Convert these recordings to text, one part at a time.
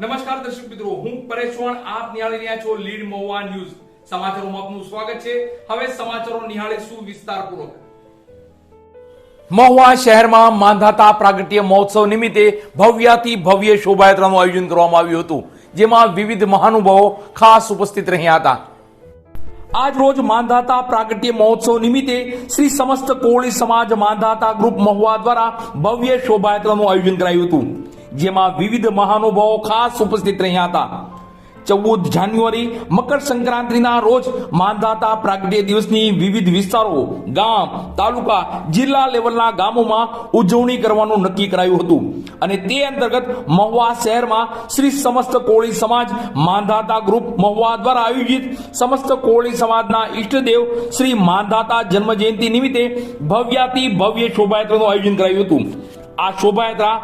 દર્શક મિત્રો, હું પરેશ ચૌહાણ, આપ નિહાળી રહ્યા છો લીડ મહુવા ન્યૂઝ. સમાચારોમાં આપનું સ્વાગત છે. હવે સમાચારો નિહાળીશું વિસ્તારપૂર્વક? મહુવા શહેરમાં માંધાતા પ્રાગટ્ય મહોત્સવ નિમિત્તે ભવ્યાતિ ભવ્ય શોભાયાત્રાનું આયોજન કરવામાં આવ્યું હતું, જેમાં વિવિધ મહાનુભાવો ખાસ ઉપસ્થિત રહ્યા હતા. આજ રોજ માંધાતા પ્રાગટ્ય મહોત્સવ નિમિત્તે શ્રી સમસ્ત કોળી સમાજ માંધાતા ગ્રુપ મહુવા દ્વારા ભવ્ય શોભાયાત્રાનું આયોજન કરાયું હતું. જેમાં વિવિધ મહાનુભાવો ખાસ ઉપસ્થિત રહ્યા હતા. ચૌદ જાન્યુઆરી, મકર સંક્રાંતિના રોજ માંધાતા પ્રાગટ્ય દિવસની વિવિધ વિસ્તારો, ગામ, તાલુકા, જિલ્લા લેવલના ગામોમાં ઉજવણી કરવાનું નક્કી કરાયું હતું. અને તે અંતર્ગત મહુવા શહેરમાં શ્રી સમસ્ત કોળી સમાજ માંધાતા ગ્રુપ મહુવા દ્વારા આયોજિત સમસ્ત કોળી સમાજના ઈષ્ટદેવ શ્રી માંધાતા જન્મ જયંતિ નિમિત્તે ભવ્યાતિ ભવ્ય શોભાયાત્રાનું આયોજન કરાયું હતું. આ શોભાયાત્રા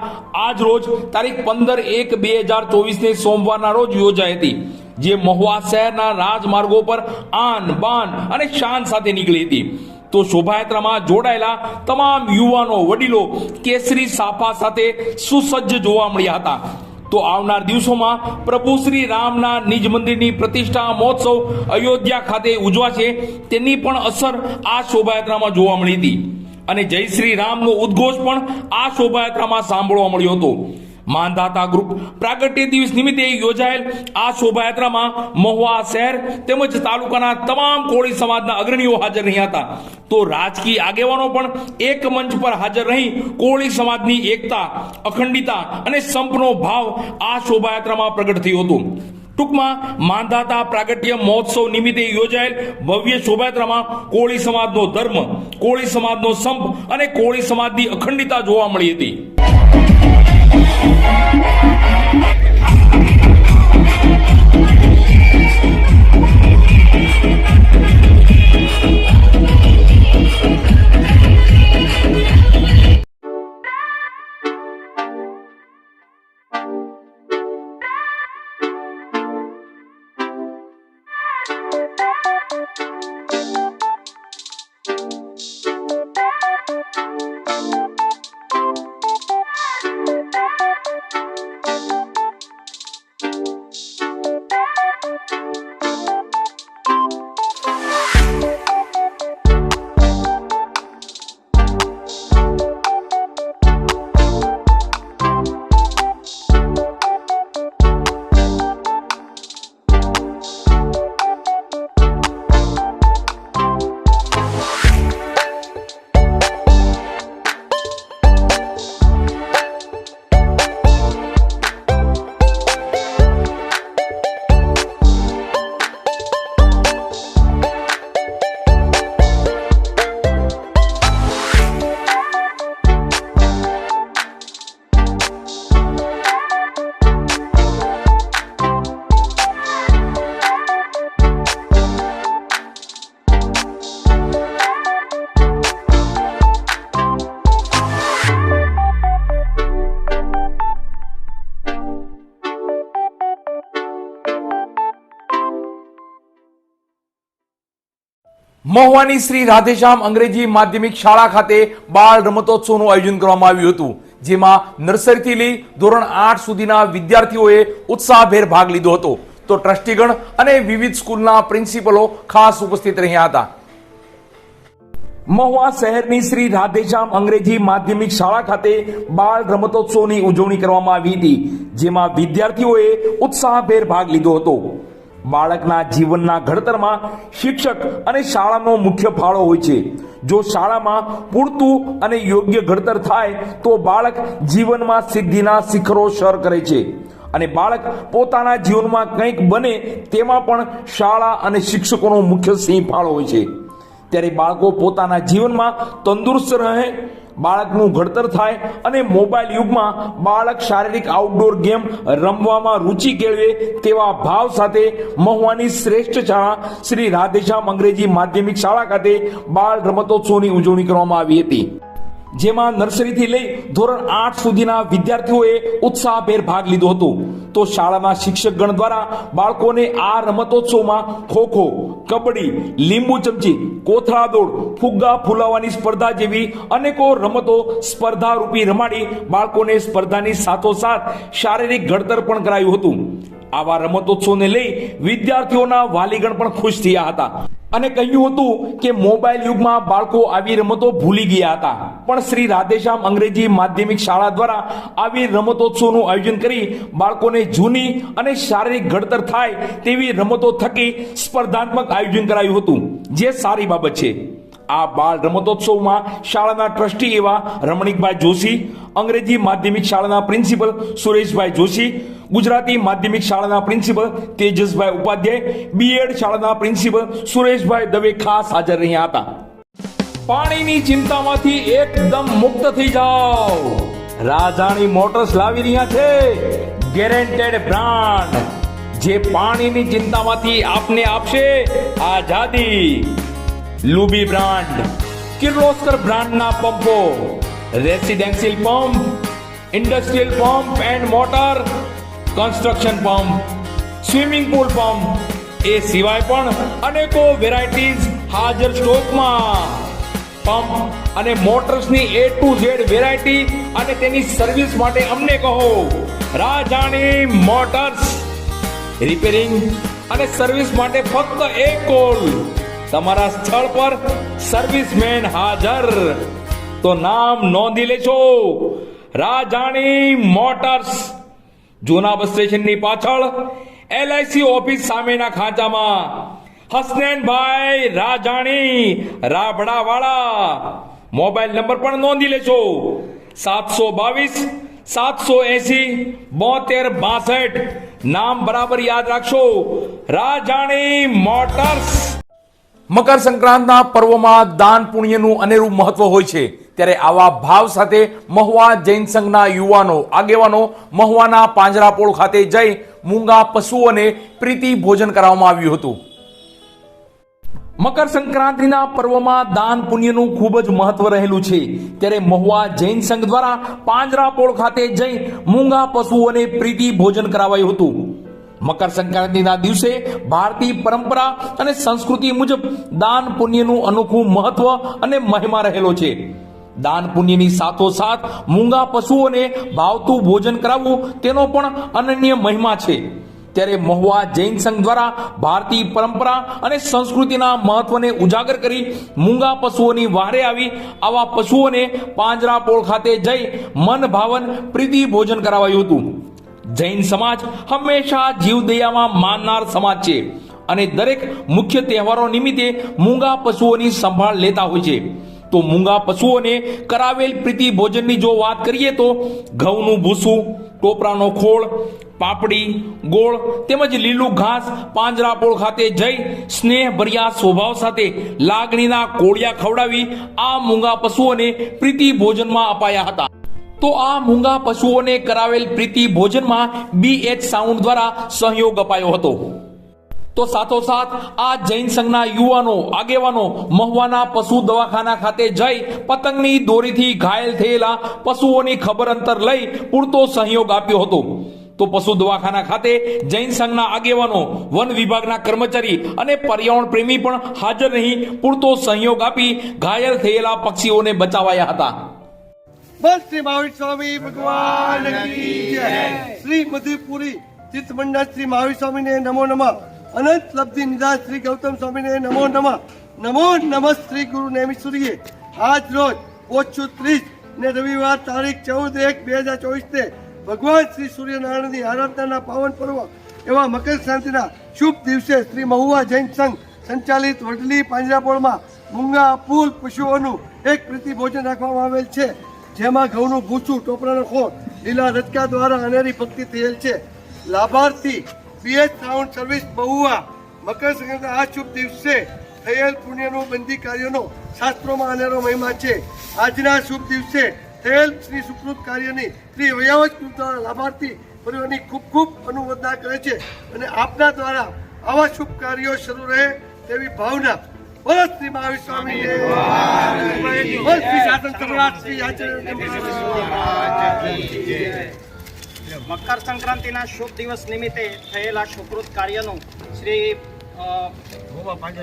આજ રોજ તારીખ પંદર એક બે હજાર ચોવીસ ને સોમવારના રોજ યોજાઈ હતી, જે મહુવા શહેરના રાજમાર્ગો પર આન, બાન અને શાન સાથે નીકળી હતી. તો શોભાયાત્રામાં જોડાયેલા તમામ યુવાનો, વડીલો કેસરી સાફા સાથે સુસજ્જ જોવા મળ્યા હતા. તો આવનાર દિવસોમાં પ્રભુ શ્રી રામના નિજ મંદિરની પ્રતિષ્ઠા, મહોત્સવ અયોધ્યા ખાતે ઉજવાશે તેની પણ અસર આ શોભાયાત્રામાં જોવા મળી હતી. અને જય શ્રી રામનો ઉદ્ઘોષ પણ આ શોભાયાત્રામાં સાંભળવા મળ્યો હતો. માંધાતા ગ્રુપ પ્રાગટ્ય દિવસ નિમિત્તે યોજાયેલ આ શોભાયાત્રામાં મહુવા શહેર તેમજ તાલુકાના તમામ કોળી સમાજના અગ્રણીઓ હાજર રહ્યા હતા. તો રાજકીય આગેવાનો પણ એક મંચ પર હાજર રહી કોળી સમાજની એકતા અખંડિતા અને સંપનો ભાવ આ શોભાયાત્રામાં પ્રગટ થયો હતો. ટૂંકમાં માંધાતા પ્રાગટ્ય મહોત્સવ નિમિત્તે યોજાયેલ ભવ્ય શોભાયાત્રામાં કોળી સમાજનો ધર્મ, કોળી સમાજનો સંપ અને કોળી સમાજની અખંડિતા જોવા મળી હતી. મહુવાની શ્રી રાધેશ્યામ અંગ્રેજી માધ્યમિક શાળા ખાતે બાળ રમતોત્સવનું આયોજન કરવામાં આવ્યું હતું, જેમાં નર્સરીથી લઈ ધોરણ આઠ સુધીના વિદ્યાર્થીઓએ ઉત્સાહભેર ભાગ લીધો હતો. તો ટ્રસ્ટીગણ અને વિવિધ સ્કૂલના પ્રિન્સિપલો ખાસ ઉપસ્થિત રહ્યા હતા. મહુવા શહેરની શ્રી રાધેશ્યામ અંગ્રેજી માધ્યમિક શાળા ખાતે બાળ રમતોત્સવની ઉજવણી કરવામાં આવી હતી, જેમાં વિદ્યાર્થીઓએ ઉત્સાહભેર ભાગ લીધો હતો. બાળકના જીવનના ઘડતરમાં શિક્ષક અને શાળાનો મુખ્ય ફાળો હોય છે. જો શાળામાં પૂરતું અને યોગ્ય ઘડતર થાય, તો બાળક જીવનમાં સિદ્ધિના શિખરો સર કરે છે. અને બાળક પોતાના જીવનમાં કંઈક બને તેમાં પણ શાળા અને શિક્ષકોનો મુખ્ય સિંહ ફાળો હોય છે. ત્યારે બાળકો પોતાના જીવનમાં તંદુરસ્ત રહે બાળકનું ઘડતર થાય અને મોબાઈલ યુગમાં બાળક શારીરિક આઉટડોર ગેમ રમવામાં રુચિ કેળવે તેવા ભાવ સાથે મહુવાની શ્રેષ્ઠ શાળા શ્રી રાધેશ્યામ અંગ્રેજી માધ્યમિક શાળા ખાતે બાળ રમતોત્સવની ઉજવણી કરવામાં આવી હતી. જેમાં નર્સરીથી લઈ ધોરણ આઠ સુધીના વિદ્યાર્થીઓએ ઉત્સાહભેર ભાગ લીધો હતો. તો શાળાના શિક્ષકગણ દ્વારા બાળકોને આ રમતોત્સવમાં ખોખો, કબડ્ડી, લીંબુ ચમચી, કોથળા દોડ, ફુગ્ગા ફૂલાવાની સ્પર્ધા જેવી અનેકો રમતો સ્પર્ધા રૂપી રમાડી બાળકોને સ્પર્ધાની સાથોસાથ શારીરિક ઘડતર પણ કરાયું હતું. આવા રમતોત્સવને લઈ વિદ્યાર્થીઓના વાલીગણ પણ ખુશ થયા હતા. અને કહ્યું હતું કે મોબાઈલ યુગમાં બાળકો આવી રમતો ભૂલી ગયા હતા. પણ શ્રી રાધેશ્યામ અંગ્રેજી માધ્યમિક શાળા દ્વારા આવી રમતોત્સવનું આયોજન કરી બાળકોને જૂની અને શારીરિક ઘડતર થાય તેવી રમતો થકી સ્પર્ધાત્મક આયોજન કરાયું હતું. જે સારી બાબત છે. આ બાળ રમતોત્સવમાં શાળાના ટ્રસ્ટી એવા રમણીકભાઈ જોશી, અંગ્રેજી માધ્યમિક શાળાના પ્રિન્સિપલ સુરેશભાઈ જોશી, ગુજરાતી માધ્યમિક શાળાના principal Tejasbhai Upadhyay B Ed શાળાના પ્રિન્સિપલ સુરેશભાઈ દવે ખાસ હાજર રહ્યા હતા. પાણીની ચિંતામાંથી એકદમ મુક્ત થઈ જાઓ. રાજાણી મોટર્સ લાવી રહ્યા છે. ગેરેન્ટેડ બ્રાન્ડ જે પાણીની ચિંતામાંથી આપને આપશે આઝાદી. લુબી બ્રાન્ડ કિર્લોસ્કર બ્રાન્ડના પંપો, residential pump, industrial pump and motor, construction pump, swimming pool pump, એ સિવાય પણ અનેકો વેરાયટીઝ હાજર સ્ટોકમાં. પંપ અને મોટર્સની એ ટુ ઝેડ વેરાયટી અને તેની સર્વિસ માટે અમને કહો રાજાણી મોટર્સ. રિપેરિંગ અને સર્વિસ માટે ફક્ત એક કોલ તમારા સ્થળ પર સર્વિસમેન હાજર. તો નામ નોંધી લેજો. રાજાણી મોટર્સ. જૂના બસ સ્ટેશનની પાછળ એલઆઈસી ઓફિસ સામેના ખાંચામાં હસનેનભાઈ રાજાણી, રાબડાવાળા. મોબાઈલ નંબર પણ નોંધી લેજો. સાતસો બાવીસ, સાતસો એસી, બોતેર બાસઠ. નામ બરાબર યાદ રાખશો. રાજાણી મોટર્સ. મકર સંક્રાંતના પર્વમાં દાન પુણ્યનું અનેરું મહત્વ હોય છે. ત્યારે આવા ભાવ સાથે મહુવા જૈન સંઘના યુવાનો, આગેવાનો મહુવાના પાંજરાપોળ ખાતે જઈ મૂંગા પશુઓને પ્રીતિ ભોજન કરાવવામાં આવ્યું હતું. મકર સંક્રાંતિના પર્વમાં દાન પુણ્યનું ખૂબ જ મહત્વ રહેલું છે. ત્યારે મહુવા જૈન સંઘ દ્વારા પાંજરાપોળ ખાતે જઈ મૂંગા પશુઓને પ્રીતિ ભોજન કરાવાયું હતું. મકર સંક્રાંતિના દિવસે ભારતીય પરંપરા અને સંસ્કૃતિ મુજબ દાન પુણ્યનું અનોખું મહત્વ અને મહિમા રહેલો છે. દાન પુણ્યની સાથોસાથ મૂંગા પશુઓને ભાવતું ભોજન કરાવવું તેનો પણ અનન્ય મહિમા છે. ત્યારે મહુવા જૈન સંઘ દ્વારા ભારતીય પરંપરા અને સંસ્કૃતિના મહત્વને ઉજાગર કરી મૂંગા પશુઓની વારે આવી આવા પશુઓને પાંજરાપોળ ખાતે જઈ મન ભાવન પ્રીતિ ભોજન કરાવાયું હતું. જૈન સમાજ હંમેશા જીવદયામાં માનનાર સમાજ છે અને દરેક મુખ્ય તહેવારો નિમિત્તે મૂંગા પશુઓની સંભાળ લેતા હોય છે. તો મૂંગા પશુઓને કરાવેલ પ્રીતિ ભોજનની જો વાત કરીએ તો ઘઉંનું ભૂસું, ટોપરાનો ખોળ, પાપડી, ગોળ તેમજ લીલું ઘાસ પાંજરાપોળ ખાતે જઈ સ્નેહ ભર્યા સ્વભાવ સાથે લાગણીના કોળિયા ખવડાવી આ મૂંગા પશુઓને પ્રીતિ ભોજનમાં અપાયા હતા. તો આ મૂંગા પશુઓને કરાવેલ પ્રીતિ ભોજનમાં બીએચ સાઉન્ડ દ્વારા સહયોગ અપાયો હતો. તો સાથોસાથ આ જૈન સંઘના યુવાનો, આગેવાનો મહુવાના પશુ દવાખાના ખાતે જઈ પતંગની દોરીથી ઘાયલ થયેલા પશુઓની ખબર અંતર લઈ પૂરતો સહયોગ આપ્યો હતો. તો પશુ દવાખાના ખાતે જૈન સંઘના આગેવાનો, વન વિભાગના કર્મચારી અને પર્યાવરણ પ્રેમી પણ હાજર રહી પૂરતો સહયોગ આપી ઘાયલ થયેલા પક્ષીઓને બચાવાયા હતા. બસ શ્રી મહાવીર સ્વામી ભગવાન શ્રી મધુપુરી ચિત્ત મંડળ શ્રી મહાવીર સ્વામીને નમો નમઃ. અનંત લબ્ધિ નિદાન શ્રી ગૌતમ સ્વામીને નમો નમઃ. નમો નમઃ શ્રી ગુરુ નેમિશ્વરીએ આજ રોજ ઓછું ત્રીસ ને રવિવાર તારીખ ચૌદ એક બે હજાર ચોવીસ ને ભગવાન શ્રી સૂર્યનારાયણની આરાધનાના પાવન પર્વ એવા મકર સંક્રાંતિના શુભ દિવસે શ્રી મહુવા જૈન સંઘ સંચાલિત વડલી પાંજરાપોળમાં મૂંગા ફૂલ પશુઓનું એક પ્રીતિ ભોજન રાખવામાં આવેલ છે. જેમાં ઘઉંનું ભૂસું ટોપરાનો ખોળ લીલા રચકા દ્વારા અનેરી ભક્તિ થયેલ છે. લાભાર્થી પીએચ સાઉન્ડ સર્વિસ બહુઆ મકર સંક્રાંતિ આ શુભ દિવસે થયેલ પુણ્યનો બંધી કાર્યનો શાસ્ત્રોમાં અનેરો મહિમા છે. આજના શુભ દિવસે થયેલ શ્રી સુકૃત કાર્યની શ્રી વયાવત દ્વારા લાભાર્થી પરિવારની ખૂબ ખૂબ અનુમોદના કરે છે અને આપના દ્વારા આવા શુભ કાર્યો શરૂ રહે તેવી ભાવના બોલો શ્રી મહાવીર સ્વામી બોલો શ્રી શ્રી આચાર્ય મકર સંક્રાંતિના શુભ દિવસ નિમિત્તે થયેલા સુકૃત કાર્યનું શ્રી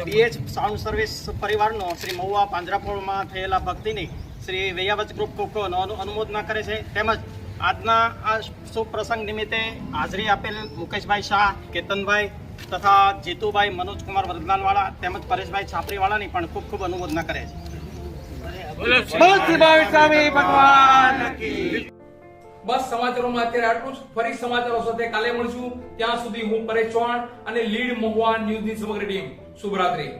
બીએચ સાઉન્ડ સર્વિસ પરિવારનો શ્રી મહુવા પાંજરાપોળમાં થયેલા ભક્તિની શ્રી વૈયાવત ગ્રુપ કોકોનો અનુમોદના કરે છે. તેમજ આજના આ શુભ પ્રસંગ નિમિત્તે હાજરી આપેલ મુકેશભાઈ શાહ કેતનભાઈ તથા જીતુભાઈ મનોજકુમાર વરદાનવાળા તેમજ પરેશભાઈ છાપરીવાળાની પણ ખૂબ ખૂબ અનુમોદના કરે છે. બસ સમાચારોમાં અત્યારે આટલું જ. ફરી સમાચારો સાથે કાલે મળશું. ત્યાં સુધી હું પરેશ ચૌહાણ અને લીડ મહુવા ન્યૂઝની સમગ્ર ટીમ. શુભરાત્રી.